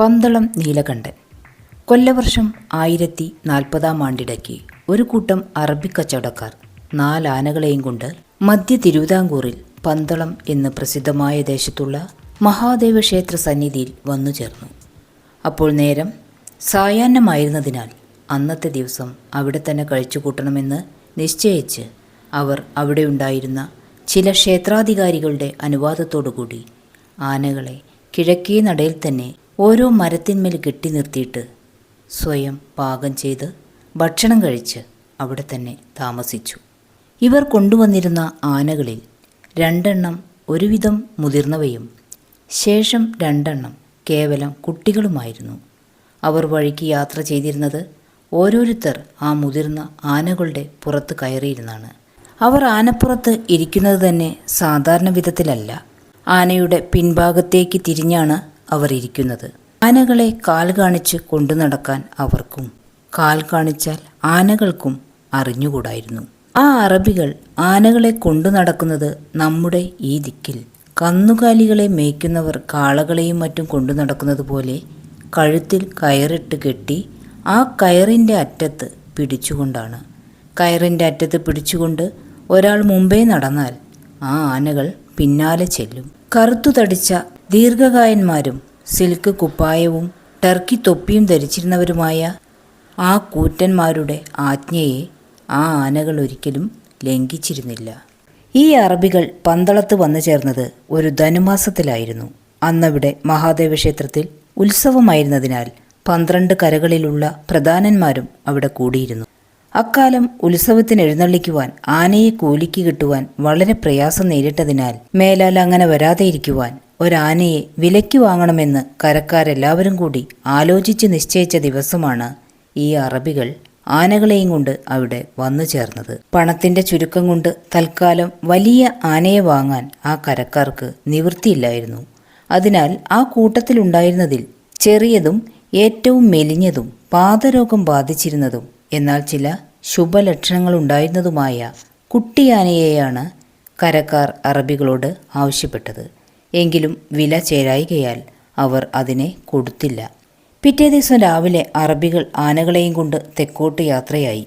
പന്തളം നീലകണ്ഠൻ. കൊല്ലവർഷം ആയിരത്തി നാൽപ്പതാം ആണ്ടിടയ്ക്ക് ഒരു കൂട്ടം അറബി കച്ചവടക്കാർ നാലാനകളെയും കൊണ്ട് മധ്യ തിരുവിതാംകൂറിൽ പന്തളം എന്ന് പ്രസിദ്ധമായ ദേശത്തുള്ള മഹാദേവ ക്ഷേത്ര സന്നിധിയിൽ വന്നു ചേർന്നു. അപ്പോൾ നേരം സായാഹ്നമായിരുന്നതിനാൽ അന്നത്തെ ദിവസം അവിടെ തന്നെ കഴിച്ചുകൂട്ടണമെന്ന് നിശ്ചയിച്ച് അവർ അവിടെ ഉണ്ടായിരുന്ന ചില ക്ഷേത്രാധികാരികളുടെ അനുവാദത്തോടുകൂടി ആനകളെ കിഴക്കേ നടയിൽ തന്നെ ഓരോ മരത്തിന്മേൽ കെട്ടി നിർത്തിയിട്ട് സ്വയം പാകം ചെയ്ത് ഭക്ഷണം കഴിച്ച് അവിടെ തന്നെ താമസിച്ചു. ഇവർ കൊണ്ടുവന്നിരുന്ന ആനകളിൽ രണ്ടെണ്ണം ഒരുവിധം മുതിർന്നവയും ശേഷം രണ്ടെണ്ണം കേവലം കുട്ടികളുമായിരുന്നു. അവർ വഴിക്ക് യാത്ര ചെയ്തിരുന്നത് ഓരോരുത്തർ ആ മുതിർന്ന ആനകളുടെ പുറത്ത് കയറിയിരുന്നാണ്. അവർ ആനപ്പുറത്ത് ഇരിക്കുന്നത് തന്നെ സാധാരണ വിധത്തിലല്ല. ആനയുടെ പിൻഭാഗത്തേക്ക് തിരിഞ്ഞാണ് അവർ ഇരിക്കുന്നത്. ആനകളെ കാൽ കാണിച്ച് കൊണ്ടു നടക്കാൻ അവർക്കും കാൽ കാണിച്ചാൽ ആനകൾക്കും അറിഞ്ഞുകൂടായിരുന്നു. ആ അറബികൾ ആനകളെ കൊണ്ടു നടക്കുന്നത് നമ്മുടെ ഈ ദിക്കിൽ. കന്നുകാലികളെ മേയ്ക്കുന്നവർ കാളകളെയും മറ്റും കൊണ്ടു നടക്കുന്നത് പോലെ കഴുത്തിൽ കയറിട്ട് കെട്ടി ആ കയറിന്റെ അറ്റത്ത് പിടിച്ചുകൊണ്ടാണ്. കയറിന്റെ അറ്റത്ത് പിടിച്ചുകൊണ്ട് ഒരാൾ മുമ്പേ നടന്നാൽ ആ ആനകൾ പിന്നാലെ ചെല്ലും. കറുത്തു തടിച്ച ദീർഘകായന്മാരും സിൽക്ക് കുപ്പായവും ടർക്കി തൊപ്പിയും ധരിച്ചിരുന്നവരുമായ ആ കൂറ്റന്മാരുടെ ആജ്ഞയെ ആ ആനകൾ ഒരിക്കലും ലംഘിച്ചിരുന്നില്ല. ഈ അറബികൾ പന്തളത്ത് വന്നു ചേർന്നത് ഒരു ധനുമാസത്തിലായിരുന്നു. അന്നവിടെ മഹാദേവ ക്ഷേത്രത്തിൽ ഉത്സവമായിരുന്നതിനാൽ പന്ത്രണ്ട് കരകളിലുള്ള പ്രധാനന്മാരും അവിടെ കൂടിയിരുന്നു. അക്കാലം ഉത്സവത്തിന് എഴുന്നള്ളിക്കുവാൻ ആനയെ കൂലിക്ക് കിട്ടുവാൻ വളരെ പ്രയാസം നേരിട്ടതിനാൽ മേലാൽ അങ്ങനെ വരാതെ ഇരിക്കുവാൻ ഒരാനയെ വിലയ്ക്ക് വാങ്ങണമെന്ന് കരക്കാരെല്ലാവരും കൂടി ആലോചിച്ച് നിശ്ചയിച്ച ദിവസമാണ് ഈ അറബികൾ ആനകളെയും കൊണ്ട് അവിടെ വന്നു ചേർന്നത്. പണത്തിന്റെ ചുരുക്കം കൊണ്ട് തൽക്കാലം വലിയ ആനയെ വാങ്ങാൻ ആ കരക്കാർക്ക് നിവൃത്തിയില്ലായിരുന്നു. അതിനാൽ ആ കൂട്ടത്തിലുണ്ടായിരുന്നതിൽ ചെറിയതും ഏറ്റവും മെലിഞ്ഞതും പാദരോഗം ബാധിച്ചിരുന്നതും എന്നാൽ ചില ശുഭലക്ഷണങ്ങളുണ്ടായിരുന്നതുമായ കുട്ടിയാനയെയാണ് കരക്കാർ അറബികളോട് ആവശ്യപ്പെട്ടത്. എങ്കിലും വില ചേരായികയാൽ അവർ അതിനെ കൊടുത്തില്ല. പിറ്റേ ദിവസം രാവിലെ അറബികൾ ആനകളെയും കൊണ്ട് തെക്കോട്ട് യാത്രയായി.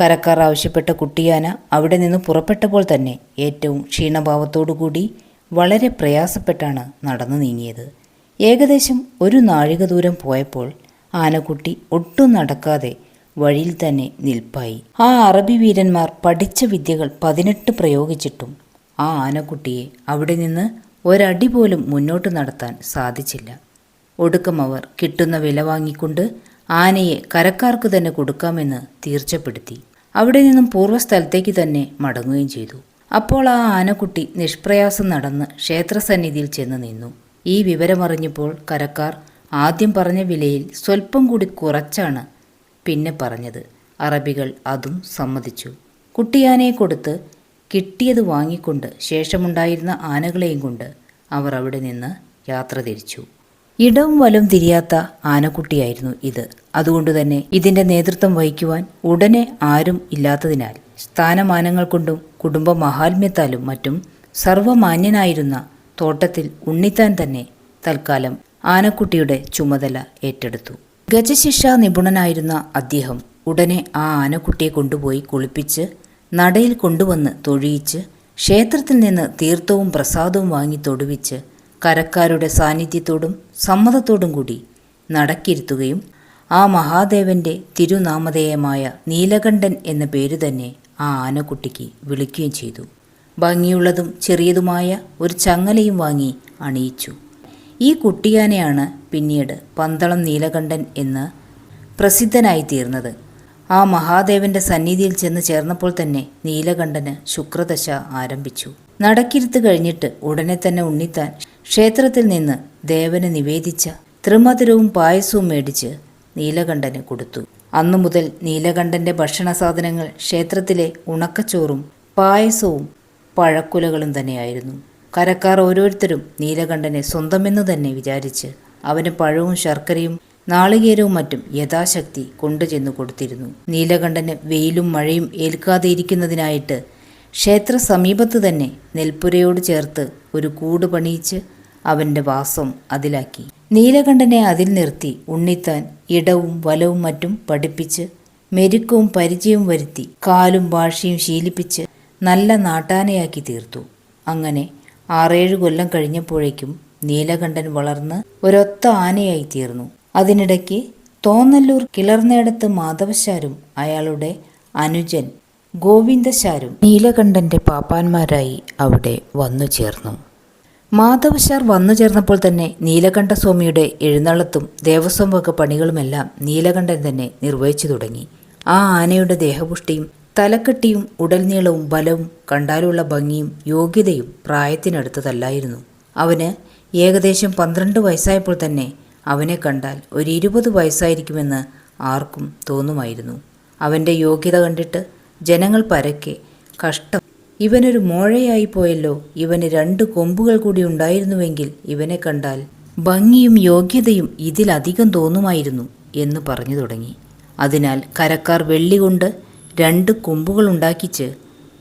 കരക്കാർ ആവശ്യപ്പെട്ട കുട്ടിയാന അവിടെ നിന്ന് പുറപ്പെട്ടപ്പോൾ തന്നെ ഏറ്റവും ക്ഷീണഭാവത്തോടുകൂടി വളരെ പ്രയാസപ്പെട്ടാണ് നടന്നു നീങ്ങിയത്. ഏകദേശം ഒരു നാഴിക ദൂരം പോയപ്പോൾ ആനക്കുട്ടി ഒട്ടും നടക്കാതെ വഴിയിൽ തന്നെ നിൽപ്പായി. ആ അറബി വീരന്മാർ പഠിച്ച വിദ്യകൾ പതിനെട്ട് പ്രയോഗിച്ചിട്ടും ആ ആനക്കുട്ടിയെ അവിടെ നിന്ന് ഒരടി പോലും മുന്നോട്ട് നടത്താൻ സാധിച്ചില്ല. ഒടുക്കം അവർ കിട്ടുന്ന വില വാങ്ങിക്കൊണ്ട് ആനയെ കരക്കാർക്ക് തന്നെ കൊടുക്കാമെന്ന് തീർച്ചപ്പെടുത്തി. അവിടെ നിന്നും പൂർവസ്ഥലത്തേക്ക് തന്നെ മടങ്ങുകയും ചെയ്തു. അപ്പോൾ ആ ആനക്കുട്ടി നിഷ്പ്രയാസം നടന്ന് ക്ഷേത്രസന്നിധിയിൽ ചെന്ന് നിന്നു. ഈ വിവരമറിഞ്ഞപ്പോൾ കരക്കാർ ആദ്യം പറഞ്ഞ വിലയിൽ സ്വല്പം കൂടി കുറച്ചാണ് പിന്നെ പറഞ്ഞത്. അറബികൾ അതും സമ്മതിച്ചു. കുട്ടിയാനയെ കൊടുത്ത് കിട്ടിയത് വാങ്ങിക്കൊണ്ട് ശേഷമുണ്ടായിരുന്ന ആനകളെയും കൊണ്ട് അവർ അവിടെ നിന്ന് യാത്ര തിരിച്ചു. ഇടവും വലും തിരിയാത്ത ആനക്കുട്ടിയായിരുന്നു ഇത്. അതുകൊണ്ട് തന്നെ ഇതിന്റെ നേതൃത്വം വഹിക്കുവാൻ ഉടനെ ആരും ഇല്ലാത്തതിനാൽ സ്ഥാനമാനങ്ങൾ കൊണ്ടും കുടുംബ മഹാത്മ്യത്താലും മറ്റും സർവമാന്യനായിരുന്ന തോട്ടത്തിൽ ഉണ്ണിത്താൻ തന്നെ തൽക്കാലം ആനക്കുട്ടിയുടെ ചുമതല ഏറ്റെടുത്തു. ഗജശിക്ഷ നിപുണനായിരുന്ന അദ്ദേഹം ഉടനെ ആ ആനക്കുട്ടിയെ കൊണ്ടുപോയി കുളിപ്പിച്ച് നടയിൽ കൊണ്ടുവന്ന് തൊഴിയിച്ച് ക്ഷേത്രത്തിൽ നിന്ന് തീർത്ഥവും പ്രസാദവും വാങ്ങി തൊടുവിച്ച് കരക്കാരുടെ സാന്നിധ്യത്തോടും സമ്മതത്തോടും കൂടി നടക്കിരുത്തുകയും ആ മഹാദേവന്റെ തിരുനാമധേയമായ നീലകണ്ഠൻ എന്ന പേര് തന്നെ ആ ആനക്കുട്ടിക്ക് വിളിക്കുകയും ചെയ്തു. ഭംഗിയുള്ളതും ചെറിയതുമായ ഒരു ചങ്ങലയും വാങ്ങി അണിയിച്ചു. ഈ കുട്ടിയാനയാണ് പിന്നീട് പന്തളം നീലകണ്ഠൻ എന്ന് പ്രസിദ്ധനായി തീർന്നത്. ആ മഹാദേവന്റെ സന്നിധിയിൽ ചെന്ന് ചേർന്നപ്പോൾ തന്നെ നീലകണ്ഠന് ശുക്രദശ ആരംഭിച്ചു. നടക്കിരുത്ത് കഴിഞ്ഞിട്ട് ഉടനെ തന്നെ ഉണ്ണിത്താൻ ക്ഷേത്രത്തിൽ നിന്ന് ദേവന് നിവേദിച്ച ത്രിമധുരവും പായസവും മേടിച്ച് നീലകണ്ഠന് കൊടുത്തു. അന്നു മുതൽ നീലകണ്ഠന്റെ ഭക്ഷണ സാധനങ്ങൾ ക്ഷേത്രത്തിലെ ഉണക്കച്ചോറും പായസവും പഴക്കുലകളും തന്നെയായിരുന്നു. കരക്കാർ ഓരോരുത്തരും നീലകണ്ഠനെ സ്വന്തമെന്ന് തന്നെ വിചാരിച്ച് അവന് പഴവും ശർക്കരയും നാളികേരവും മറ്റും യഥാശക്തി കൊണ്ടുചെന്നു കൊടുത്തിരുന്നു. നീലകണ്ഠന് വെയിലും മഴയും ഏൽക്കാതെ ഇരിക്കുന്നതിനായിട്ട് ക്ഷേത്ര സമീപത്ത് തന്നെ നെൽപ്പുരയോട് ചേർത്ത് ഒരു കൂട് പണിയിച്ച് അവന്റെ വാസം അതിലാക്കി. നീലകണ്ഠനെ അതിൽ നിർത്തി ഉണ്ണിത്താൻ ഇടവും വലവും മറ്റും പഠിപ്പിച്ച് മെരുക്കവും പരിചയവും വരുത്തി കാലും ഭാഷയും ശീലിപ്പിച്ച് നല്ല നാട്ടാനയാക്കി തീർത്തു. അങ്ങനെ ആറേഴ് കൊല്ലം കഴിഞ്ഞപ്പോഴേക്കും നീലകണ്ഠൻ വളർന്ന് ഒരൊത്ത ആനയായി തീർന്നു. അതിനിടയ്ക്ക് തോന്നല്ലൂർ കിളർന്നയിടത്ത് മാധവശാരും അയാളുടെ അനുജൻ ഗോവിന്ദശാരും നീലകണ്ഠന്റെ പാപ്പാന്മാരായി അവിടെ വന്നു ചേർന്നു. മാധവശാർ വന്നു ചേർന്നപ്പോൾ തന്നെ നീലകണ്ഠസ്വാമിയുടെ എഴുന്നള്ളത്തും ദേവസ്വം വക പണികളുമെല്ലാം നീലകണ്ഠൻ തന്നെ നിർവഹിച്ചു തുടങ്ങി. ആ ആനയുടെ ദേഹപുഷ്ടിയും തലക്കെട്ടിയും ഉടൽനീളവും ബലവും കണ്ടാലുള്ള ഭംഗിയും യോഗ്യതയും പ്രായത്തിനടുത്തതല്ലായിരുന്നു. അവന് ഏകദേശം പന്ത്രണ്ട് വയസ്സായപ്പോൾ തന്നെ അവനെ കണ്ടാൽ ഒരു ഇരുപത് വയസ്സായിരിക്കുമെന്ന് ആർക്കും തോന്നുമായിരുന്നു. അവന്റെ യോഗ്യത കണ്ടിട്ട് ജനങ്ങൾ പരക്കെ കഷ്ടം. ഇവനൊരു മോഴയായി പോയല്ലോ ഇവന് രണ്ട് കൊമ്പുകൾ കൂടി ഉണ്ടായിരുന്നുവെങ്കിൽ ഇവനെ കണ്ടാൽ ഭംഗിയും യോഗ്യതയും ഇതിലധികം തോന്നുമായിരുന്നു എന്ന് പറഞ്ഞു തുടങ്ങി. അതിനാൽ കരക്കാർ വെള്ളി കൊണ്ട് രണ്ട് കൊമ്പുകൾ ഉണ്ടാക്കിച്ച്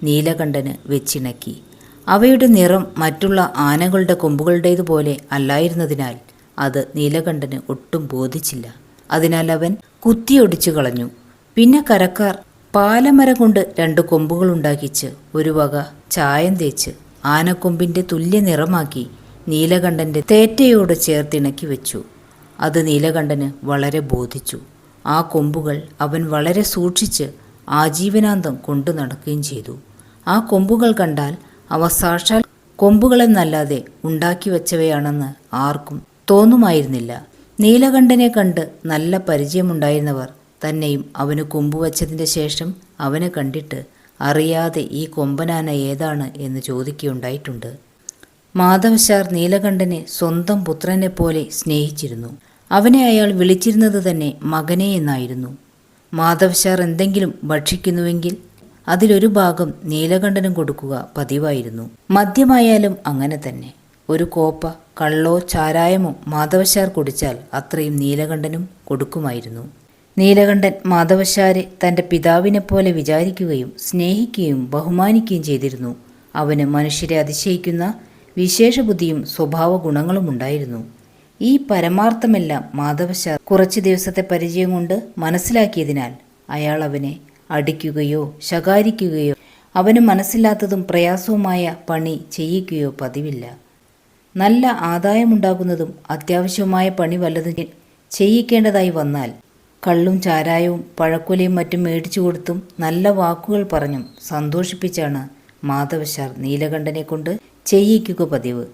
നീലകണ്ഠന് വെച്ചിണക്കി. അവയുടെ നിറം മറ്റുള്ള ആനകളുടെ കൊമ്പുകളുടേതുപോലെ അല്ലായിരുന്നതിനാൽ അത് നീലകണ്ഠന് ഒട്ടും ബോധിച്ചില്ല. അതിനാൽ അവൻ കുത്തിയൊടിച്ചു കളഞ്ഞു. പിന്നെ കരക്കാർ പാലമരം കൊണ്ട് രണ്ട് കൊമ്പുകൾ ഉണ്ടാക്കിച്ച് ഒരു വക ചായം തേച്ച് ആനക്കൊമ്പിന്റെ തുല്യ നിറമാക്കി നീലകണ്ഠന്റെ തേറ്റയോട് ചേർത്തിണക്കി വെച്ചു. അത് നീലകണ്ഠന് വളരെ ബോധിച്ചു. ആ കൊമ്പുകൾ അവൻ വളരെ സൂക്ഷിച്ച് ആജീവനാന്തം കൊണ്ടു നടക്കുകയും ചെയ്തു. ആ കൊമ്പുകൾ കണ്ടാൽ അവ സാക്ഷാൽ കൊമ്പുകളെന്നല്ലാതെ ഉണ്ടാക്കി വച്ചവയാണെന്ന് ആർക്കും തോന്നുമായിരുന്നില്ല. നീലകണ്ഠനെ കണ്ട് നല്ല പരിചയമുണ്ടായിരുന്നവർ തന്നെയും അവന് കൊമ്പുവച്ചതിന്റെ ശേഷം അവനെ കണ്ടിട്ട് അറിയാതെ ഈ കൊമ്പനാന ഏതാണ് എന്ന് ചോദിക്കുകയുണ്ടായിട്ടുണ്ട്. മാധവശാർ നീലകണ്ഠനെ സ്വന്തം പുത്രനെ പോലെ സ്നേഹിച്ചിരുന്നു. അവനെ അയാൾ വിളിച്ചിരുന്നത് തന്നെ മകനെ എന്നായിരുന്നു. മാധവശാർ എന്തെങ്കിലും ഭക്ഷിക്കുന്നുവെങ്കിൽ അതിലൊരു ഭാഗം നീലകണ്ഠനും കൊടുക്കുക പതിവായിരുന്നു. മദ്യമായാലും അങ്ങനെ തന്നെ. ഒരു കോപ്പ കള്ളോ ചാരായമോ മാധവശാർ കുടിച്ചാൽ അത്രയും നീലകണ്ഠനും കൊടുക്കുമായിരുന്നു. നീലകണ്ഠൻ മാധവശാരെ തന്റെ പിതാവിനെ പോലെ വിചാരിക്കുകയും സ്നേഹിക്കുകയും ബഹുമാനിക്കുകയും ചെയ്തിരുന്നു. അവന് മനുഷ്യരെ അതിശയിക്കുന്ന വിശേഷബുദ്ധിയും സ്വഭാവ ഗുണങ്ങളും ഉണ്ടായിരുന്നു ഈ പരമാർത്ഥമെല്ലാം മാധവശാർ കുറച്ച് ദിവസത്തെ പരിചയം കൊണ്ട് മനസ്സിലാക്കിയതിനാൽ അയാൾ അവനെ അടിക്കുകയോ ശകാരിക്കുകയോ അവന് മനസ്സില്ലാത്തതും പ്രയാസവുമായ പണി ചെയ്യിക്കുകയോ പതിവില്ല. നല്ല ആദായമുണ്ടാകുന്നതും അത്യാവശ്യമായ പണി വല്ലതും ചെയ്യിക്കേണ്ടതായി വന്നാൽ കള്ളും ചാരായവും പഴക്കൊലയും മറ്റും മേടിച്ചു കൊടുത്തും നല്ല വാക്കുകൾ പറഞ്ഞും സന്തോഷിപ്പിച്ചാണ് മാധവശാർ നീലകണ്ഠനെ കൊണ്ട് ചെയ്യിക്കുക പതിവ്.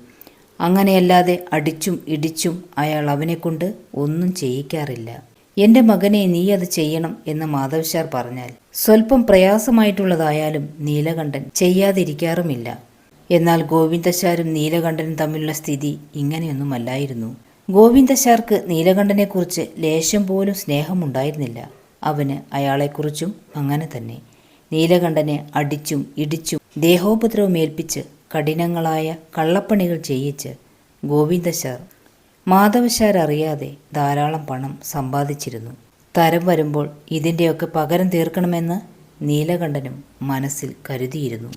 അങ്ങനെയല്ലാതെ അടിച്ചും ഇടിച്ചും അയാൾ അവനെക്കൊണ്ട് ഒന്നും ചെയ്യിക്കാറില്ല. എന്റെ മകനെ നീ അത് ചെയ്യണം എന്ന് മാധവശാർ പറഞ്ഞാൽ സ്വല്പം പ്രയാസമായിട്ടുള്ളതായാലും നീലകണ്ഠൻ ചെയ്യാതിരിക്കാറുമില്ല. എന്നാൽ ഗോവിന്ദശാരും നീലകണ്ഠനും തമ്മിലുള്ള സ്ഥിതി ഇങ്ങനെയൊന്നുമല്ലായിരുന്നു. ഗോവിന്ദശാർക്ക് നീലകണ്ഠനെക്കുറിച്ച് ലേശം പോലും സ്നേഹമുണ്ടായിരുന്നില്ല. അവന് അയാളെക്കുറിച്ചും അങ്ങനെ തന്നെ. നീലകണ്ഠനെ അടിച്ചും ഇടിച്ചും ദേഹോപദ്രവമേൽപ്പിച്ച് കഠിനങ്ങളായ കള്ളപ്പണികൾ ചെയ്യിച്ച് ഗോവിന്ദശാർ മാധവശാർ അറിയാതെ ധാരാളം പണം സമ്പാദിച്ചിരുന്നു. തരം വരുമ്പോൾ ഇതിന്റെയൊക്കെ പകരം തീർക്കണമെന്ന് നീലകണ്ഠനും മനസ്സിൽ കരുതിയിരുന്നു.